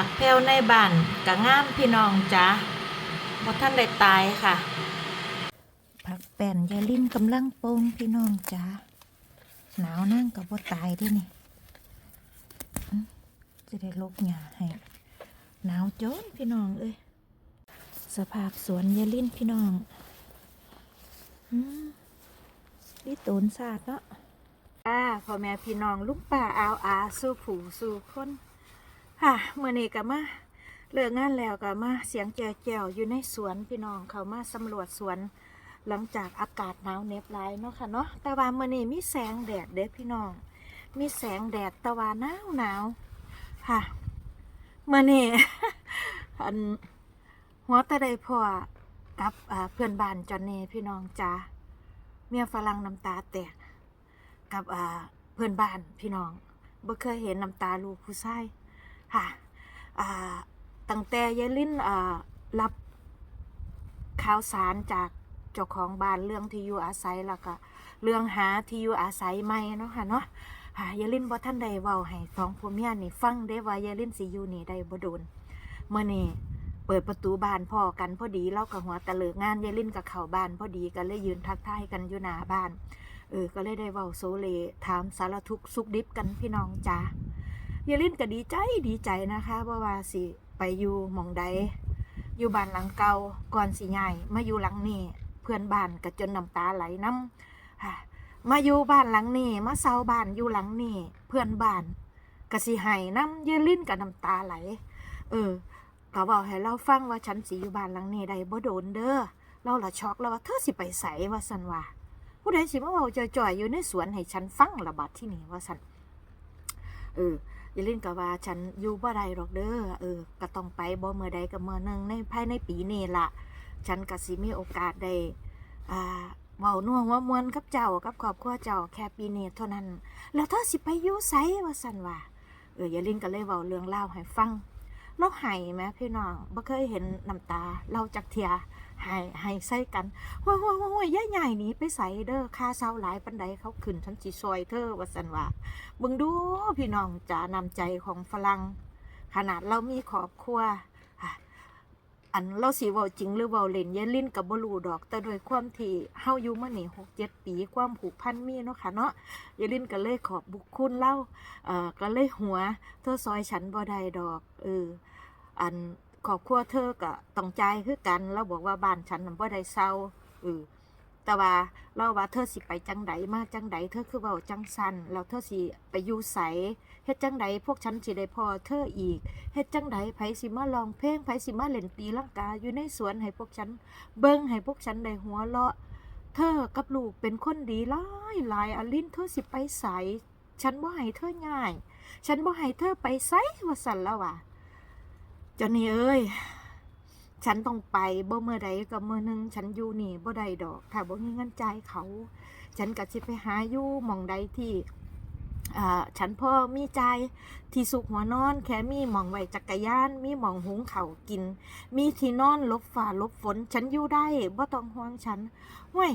ผักแพ้วในบ้านกะงามพี่น้องจ้าบ่ท่านได้ตายค่ะ ผักแป้นยายลิ้นกำลังโปงพี่น้องจ้าหนาวนั่งกับบ่ตายเด้วยนี่อื้อจะได้ลกหญ้าให้หนาวจนพี่น้องเอ้ยสภาพสวนยายลิ้นพี่น้องอืมนี่ตูนศาสตร์เนาะอ่าพ่อแม่พี่น้องลุงป่าอาวอาสู่ผู้สู่คน ค่ะเมื่อนี้ก็มาเลิกงานแล้วก็มาเสียงแจวแจวอยู่ในสวนพี่น้องเขามาสำรวจสวนหลังจากอากาศหนาวเน็บหลายเนาะค่ะเนาะแต่ว่ามื่อนี้มีแสงแดดเด้พี่น้อง มีแสงแดดต่ว่าหนาวหนาวค่ะเมื่อนี้อันหัวตะไดพ่อกับเพื่อนบ้านจอนนี่พี่น้องจ้าเมียฝรั่งน้ำตาแตกกับเพื่อนบ้านพี่น้องบ่เคยเห็นน้ำตาลูกผู้ชาย ค่ะตั้งแต่ยายลิ้นรับข่าวสารจากเจ้าของบ้านเรื่องที่อยู่อาศัยแล้วก็เรื่องหาที่อยู่อาศัยใหม่เนาะค่ะเนาะค่ะยายลิ้นบ่ท่านใดเว้าให้สองผัวเมียนี่ฟังได้ว่ายายลิ้นสิอยู่นี่ได้บ่โดนเมื่อนี่เปิดประตูบ้านพ่อกันพอดีเล่ากับหัวตะเลิกงานยายลิ้นกับเข้าบ้านพอดีก็เลยยืนทักทายกันอยู่หน้าบ้านเออก็เลยได้เว้าโซเลถามสารทุกข์สุขดิบกันพี่น้องจ้า ยายลิ้นก็ดีใจดีใจนะคะเพราะว่าสิไปอยู่หมองใดอยู่บ้านหลังเก่าก่อนสิใหญ่มาอยู่หลังนี้เพื่อนบ้านก็จนน้ำตาไหลน้ำมาอยู่บ้านหลังนี้มาเซาบ้านอยู่หลังนี้เพื่อนบ้านก็สิให้น้ำยายลิ้นกับน้ำตาไหล เออก็บอกให้เราฟังว่าฉันสิอยู่บ้านหลังนี้ได้บ่โดนเด้อเราละช็อกแล้วว่าเธอสิไปใสว่าสันว่าผู้ใดสิมาเว้าจ่อยๆอยู่ในสวนให้ฉันฟังระบาดที่นี่ว่าสันเออ อย่าล่นกับว่าฉันอยู่บ่ได้หรอกเด้อเออก็ต้องไปบ่เมื่อใดก็เมื่อหนึงในภายในปีนี้ละฉันก็สิมีโอกาสได้อ่าเว้าน่วงว่ามวนกับเจ้ากับครอบครัวเจ้าแค่ปีนี้เท่านั้น แล้วเธอสิไปอยู่ไสว่าสันว่าเอออย่าล่นก็เลยเว้าเรื่องเล่าวให้ฟังเราไห้แหมพี่น้องบ่เคยเห็นน้ำตาเราจักเทีย ไห้ไห้ใส่กันว้าวว้าวว้วย่าใหญ่หนีไปใส่เด้อค่าเศร้าหลายปันใดเขาขึ้นฉันสิซอยเธอว่าสันว่าเบิ่งดูพี่น้องจ๋านำใจของฝรั่งขนาดเรามีครอบครัวอะอันเราสิเว้าจริงหรือเว้าเล่นยายลิ้นกับบ่รู้ดอก แต่โดยความที่เฮาอยู่มานี่6 7ปีความผูกพันมีเนาะค่ะเนาะยายลิ้นก็เลยขอบบุญคุณเล่าเอ่อก็เลยหัวเธอซอยฉันบ่ได้ดอกเอออัน ครอบครัวเธอก็ต้องใจคือกันเราบอกว่าบ้านฉันน่ะบ่ได้เซาเออแต่ว่าเราว่าเธอสิไปจังใดมาจังใดเธอคือเว้าจังสันแล้วเธอสิไปอยู่ไสเฮ็ดจังใดพวกฉันสิได้พอเธออีกเฮ็ดจังใดไผสิมารองเพลงไผสิมาเล่นตีลังกาอยู่ในสวนให้พวกฉัน เบิ่งให้พวกฉันได้หัวเราะ เธอกับลูกเป็นคนดีหลายหลายอลินเธอสิไปไสฉันบ่ให้เธอง่าย ฉันบ่ให้เธอไปไสว่าสั่นแล้วว่ะ จนนี่เอ้ย ฉันต้องไปบ่เมื่อใดก็เมื่อหนึง ฉันอยู่นี่บ่ได้ดอกถ้าบ่มีเงินจ่ายเขา ฉันก็สิไปหาอยู่มองใดที่อ่าฉันพ่อมีใจที่สุกหัวนอน แค่มีหมองไว้จักรยาน มีหมองหุงเขากิน มีที่นอนลบฟ้าลบฝน ฉันอยู่ได้บ่ต้องห่วงฉันห้วย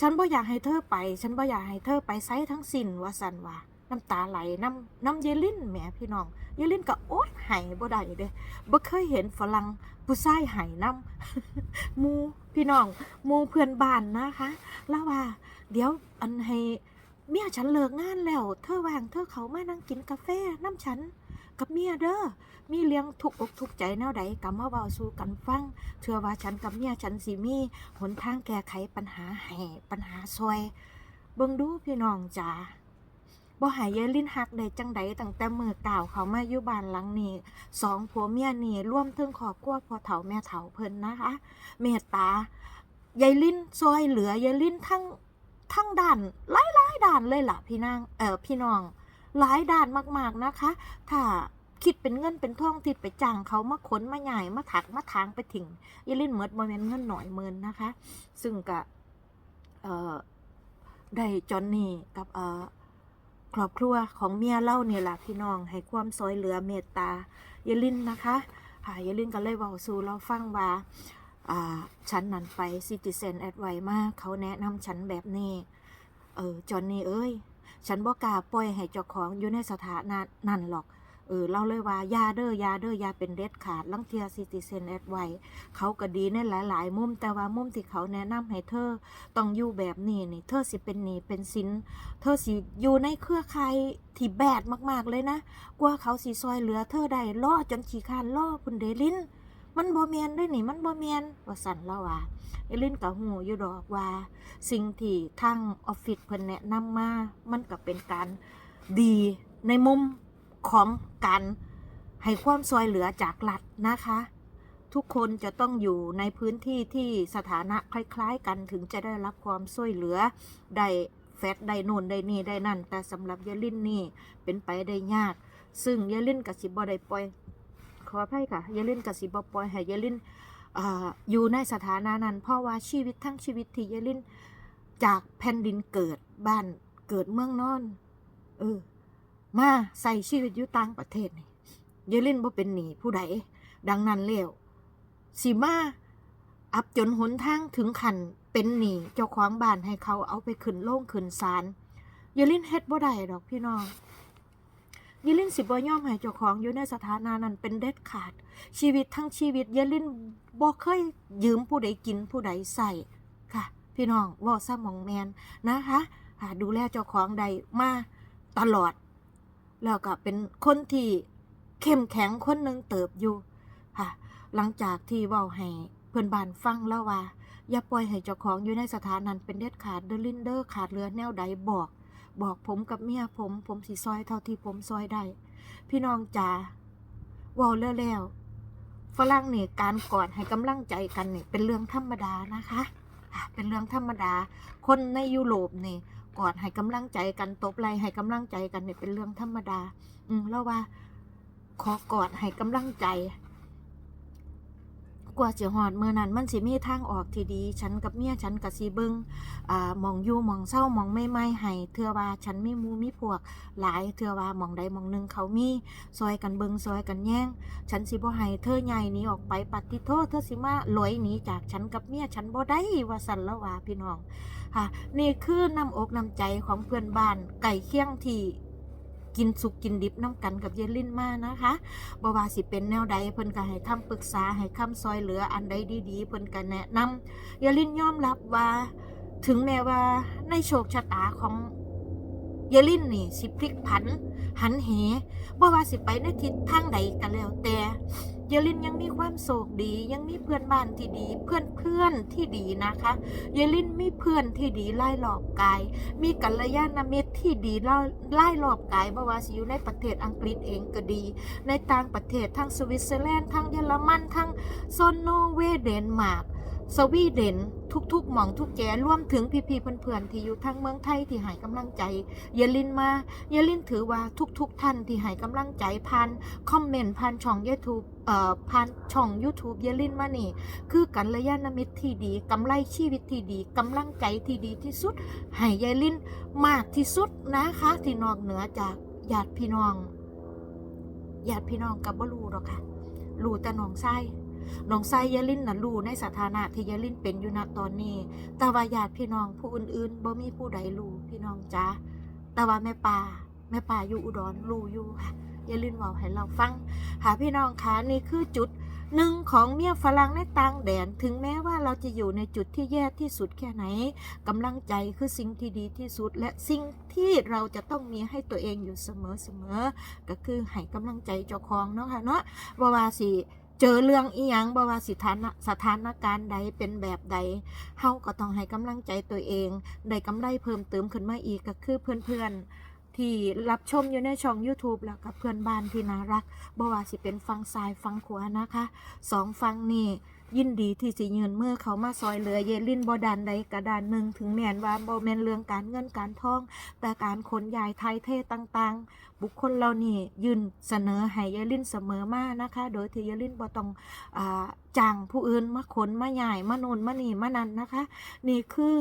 ฉันบ่อยากให้เธอไป ฉันบ่อยากให้เธอไปไสทั้งสิ้นว่าซั่นว่า น้ำตาไหลน้ำน้ำเยลินแหมพี่น้องยายลินก็โอ๊ยไห้บ่ได้เด้บ่เคยเห็นฝรั่งผู้ชายไห้น้ำมูพี่น้องมูเพื่อนบ้านนะคะ แล้วว่า เดี๋ยวอันให้เมียฉันเลิกงานแล้ว เธอวางเธอเขามานั่งกินกาแฟน้ำฉันกับเมียเด้อ มีเลี้ยงทุกอกทุกใจแนวใดก็มาเว้าสู่กันฟัง เชื่อว่าฉันกับเมียฉันสิมีหนทางแก้ไขปัญหาให้ปัญหาซอย เบิ่งดูพี่น้องจ๋า บ่หายยายลินหักได้จังใดตั้งแต่มือก่าวเขามาอยู่บ้านหลังนี้สองผัวเมียนี่ร่วมถึงขอบครัวพ่อเฒ่าแม่เฒ่าเพิ่นนะคะ เมตตายายลินซอยเหลือยายลินทั้งทั้งด้านหลายหลายๆด้านเลยล่ะพี่นางเออพี่น้องหลายด้านมากๆนะคะ ถ้าคิดเป็นเงินเป็นท่องติดไปจ้างเขามาขนมาใหญ่มาถักมาทางไปถึงยายลินเมิดบ่แม่นเงินหน่อยหมื่นนะคะ ซึ่งก็เอ่อได้จอนนี่กับเอ่อ ครอบครัวของเมียเล่าเนี่ยล่ะพี่น้องให้ความซอยเหลือเมตตายายลินนะคะค่ะยายลินก็เลยเว้าสู่เราฟังว่าอ่าฉันนั่นไปซิติเซนแอดไวมากเขาแนะนำฉันแบบนี้เออจอนนี่เอ้ย ฉันบ่กล้าปล่อยให้เจ้าของอยู่ในสถานะนั่นหรอก เออเราเลยว่ายาเด้อยาเด้อยาเป็นเด็ดขาดลังเทียซิติเซนแอดไว้เขาก็ดีในหลาย ๆ มุมแต่ว่ามุมที่เขาแนะนำให้เธอต้องอยู่แบบนี้นี่เธอสิเป็นหนี้เป็นสินเธอสิอยู่ในเครือข่ายที่แบดมาก ๆ เลยนะกว่าเขาสิซอยเหลือเธอได้ล่อจนขี้คานล่อคุณเดลินมันบ่แมนด้วยนี่มันบ่แมนว่าสั่นแล้วว่าเอลินกับหูอยู่ดอกว่า สิ่งที่ทางออฟฟิศเพิ่นแนะนำมา มันก็เป็นการดีในมุม ของการให้ความซอยเหลือจากรัฐนะคะ ทุกคนจะต้องอยู่ในพื้นที่ที่สถานะคล้าย ๆ กันถึงจะได้รับความช่วยเหลือได้แฟดได้โน่นได้นี่ได้นั่น แต่สำหรับยาลินนี่เป็นไปได้ยาก ซึ่งยาลินกับสิบ่ได้ปล่อยขออภัยค่ะยาลินกับสิบ่ปล่อยให้ยาลินออยู่ในสถานะนั้น เพราะว่าชีวิตทั้งชีวิตที่ยาลินจากแผ่นดินเกิดบ้านเกิดเมืองนอน เออ มาใส่ชีวิตอยู่ต่างประเทศนี่ยลินบ่เป็นหนีผู้ใดดังนั้นแล้วสิมาอับจนหนทางถึงขันเป็นหนีเจ้าของบ้านให้เขาเอาไปขึ้นโล่งขึ้นศาลยลินเฮ็ดบ่ได้ดอกพี่น้องยายลินสิบ่ยอมให้เจ้าของอยู่ในสถานะนั้นเป็นเด็ดขาด ชีวิตทั้งชีวิตยายลินบ่เคยยืมผู้ใดกินผู้ใดใส่ค่ะ พี่น้องว่าซ้ำมองแมนนะคะดูแลเจ้าของใดมาตลอด แล้วก็เป็นคนที่เข้มแข็งคนหนึ่งเติบอยู่ค่ะหลังจากที่เว้าให้เพื่อนบ้านฟังแล้วว่า อย่าปล่อยให้เจ้าของอยู่ในสถานนั้นเป็นเด็ดขาดเดลินเดอร์ขาดเรือแนวใดบอก บอกผมกับเมียผม ผมสิซอยเท่าที่ผมซอยได้ พี่น้องจ๋าว่าเร็วฝรั่งนี่การกอดให้กำลังใจกันนี่เป็นเรื่องธรรมดานะคะอะเป็นเรื่องธรรมดา คนในยุโรปนี่ กอดให้กำลังใจกันตบไหลให้กำลังใจกันเนี่ยเป็นเรื่องธรรมดา อืมแล้วว่า ขอกอดให้กำลังใจ กว่าจะหอดเมื่อนั้นมันสิมีทางออกที่ดี ฉันกับเมียฉันกับสีเบิงอ่ามองอยู่มองเศร้ามองไม่ไม่ให้เทือว่าฉันมีมูมีพวก หลายเทือว่ามองใดมองหนึ่งเขามีซอยกันเบิงซอยกันแย่ง ฉันสิบ่ให้เธอใหญ่หนีออกไปปฏิโทษเธอสิมาลอยหนีจากฉันกับเมียฉันบ่ได้ว่าสันละว่าพี่น้องค่ะนี่คือน้ำอกน้ำใจของเพื่อนบ้านไก่เคี่ยงที่ กินสุกกินดิบน้ำกันกับเยลินมานะคะบ่ว่าสิเป็นแนวใดเพิ่นก็ให้คำปรึกษาให้คำซอยเหลืออันใดดีๆ เพิ่นก็แนะนำเยลินยอมรับว่า ถึงแม้ว่าในโชคชะตาของเยลินนี่สิพลิกผัน หันเหบ่ว่าสิไปในทิศทางใดก็แล้วแต่ เยลินยังมีความโศกดี ยังมีเพื่อนบ้านที่ดี เพื่อนเพื่อนที่ดีนะคะเยลินมีเพื่อนที่ดีไล่หลอบกาย มีกัลยาณมิตรที่ดีไล่หลอบกายบ่ว่าสิอยู่ในประเทศอังกฤษเองก็ดี ในต่างประเทศทั้งสวิตเซอร์แลนด์ทั้งเยอรมันทั้งโซนโนเวเดนมาร์ก สวีเดนทุกๆหม่องทุกแกร่วมถึงพี่ๆเพื่อนๆที่อยู่ทั้งเมืองไทยที่ให้กำลังใจเยลินมาเยลินถือว่าทุกๆท่านที่ให้กำลังใจผ่านคอมเมนต์ผ่านช่อง YouTube เอ่อผ่านช่อง YouTube เยลินมานี่คือกันระยะนามิตรที่ดีกำไรชีวิตที่ดีกำลังใจที่ดีที่สุด ให้เยลินมากที่สุดนะคะที่นอกเหนือจากญาติพี่น้องญาติพี่น้องกับบ่รู้หรอกค่ะรู้แต่น้องไส้ น้องไซยาลินนะรู้ในสถานะที่ยาลินเป็นอยู่ณตอนนี้ แต่ว่าญาติพี่น้องผู้อื่นๆบ่มีผู้ใดรู้พี่น้องจ้าแต่ว่าแม่ป่าแม่ป่าอยู่อุดรรู้อยู่ค่ะยาลินเว้าให้เราฟัง หาพี่น้องคะนี่คือจุดหนึ่งของเมียฝรั่งในต่างแดน ถึงแม้ว่าเราจะอยู่ในจุดที่แย่ที่สุดแค่ไหนกำลังใจคือสิ่งที่ดีที่สุด และสิ่งที่เราจะต้องมีให้ตัวเองอยู่เสมอๆก็คือให้กำลังใจเจ้าของเนาะค่ะเนาะบ่ว่าสิ เจอเรื่องอีหยังบ่ว่าสิฐานะสถานการณ์ใดเป็นแบบใดเฮาก็ต้องให้กำลังใจตัวเองได้กำไรเพิ่มเติมขึ้นมาอีกก็คือเพื่อนๆ ที่รับชมอยู่ในช่อง YouTube แล้วกับเพื่อนบ้านที่น่ารักบ่ว่าสิเป็นฟังซ้ายฟังขวานะคะสองฟังนี่ ยินดีที่สิยืนเมื่อเขามาซอยเหลือเยลินบ่ดานใดกระดานหนึ่งถึงแม้นว่าบ่แมนเรื่องการเงินการทอง แต่การขนย้ายไทยเทต่างๆ บุคคลเรานี่ยืนเสนอให้ยายลินเสมอมานะคะ โดยที่ยายลินบ่ต้องอจ้างผู้อื่นมาขนมาใหญ่มาโนนมานี่มานันนะคะ นี่คือ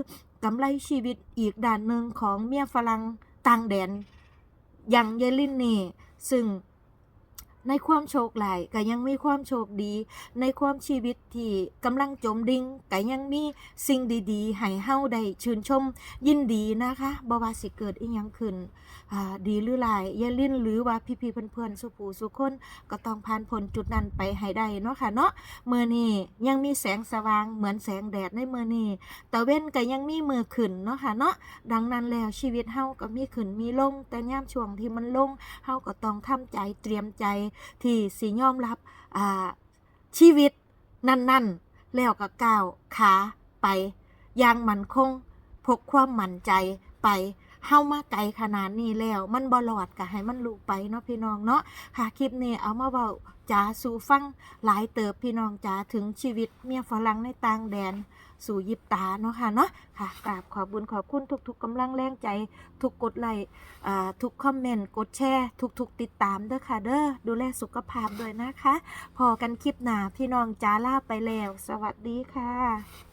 กำไรชีวิตอีกด้านหนึ่งของเมียฝรั่งต่างแดนอย่างยายลินนี่ซึ่ง ในความโชคร้ายก็ยังมีความโชคดี ในความชีวิตที่กำลังจมดิ่งก็ยังมีสิ่งดีๆให้เฮาได้ชื่นชม ยินดีนะคะบ่ว่าสิเกิดอีหยังขึ้นอ่าดีหรือร้ายอย่าลิ้นหรือว่าพี่ๆเพื่อนๆสุผู้สุคนก็ต้องผ่านพ้นจุดนั้นไปให้ได้เนาะค่ะเนาะมื้อนี้ยังมีแสงสว่างเหมือนแสงแดดในมื้อนี้ตะเว้นก็ยังมีมือขึ้นเนาะค่ะเนาะดังนั้นแล้วชีวิตเฮาก็มีขึ้นมีลงแต่ยามช่วงที่มันลงเฮาก็ต้องทำใจเตรียมใจที่สิยอมรับชีวิตนั่นๆ แล้วก็ก้าวขาไปอย่างมั่นคงพกความมั่นใจไปเฮามาไกลขนาดนี้แล้ว มันบ่รอดก็ให้มันลูกไปเนาะพี่น้องเนาะค่ะคลิปนี้เอามาเว้า จ๋าสู่ฟังหลายเติบพี่น้องจ๋าถึงชีวิตเมียฝรั่งในต่างแดน สู่ยิบตาเนาะค่ะเนาะค่ะกราบขอบบุญขอบคุณทุกๆกำลังแรงใจ ทุกกดไลค์ทุกคอมเมนต์กดแชร์ ทุกๆ ติดตามเด้อค่ะเด้อดูแลสุขภาพด้วยนะคะ พอกันคลิปหน้าพี่น้องจ้าลาไปแล้ว สวัสดีค่ะ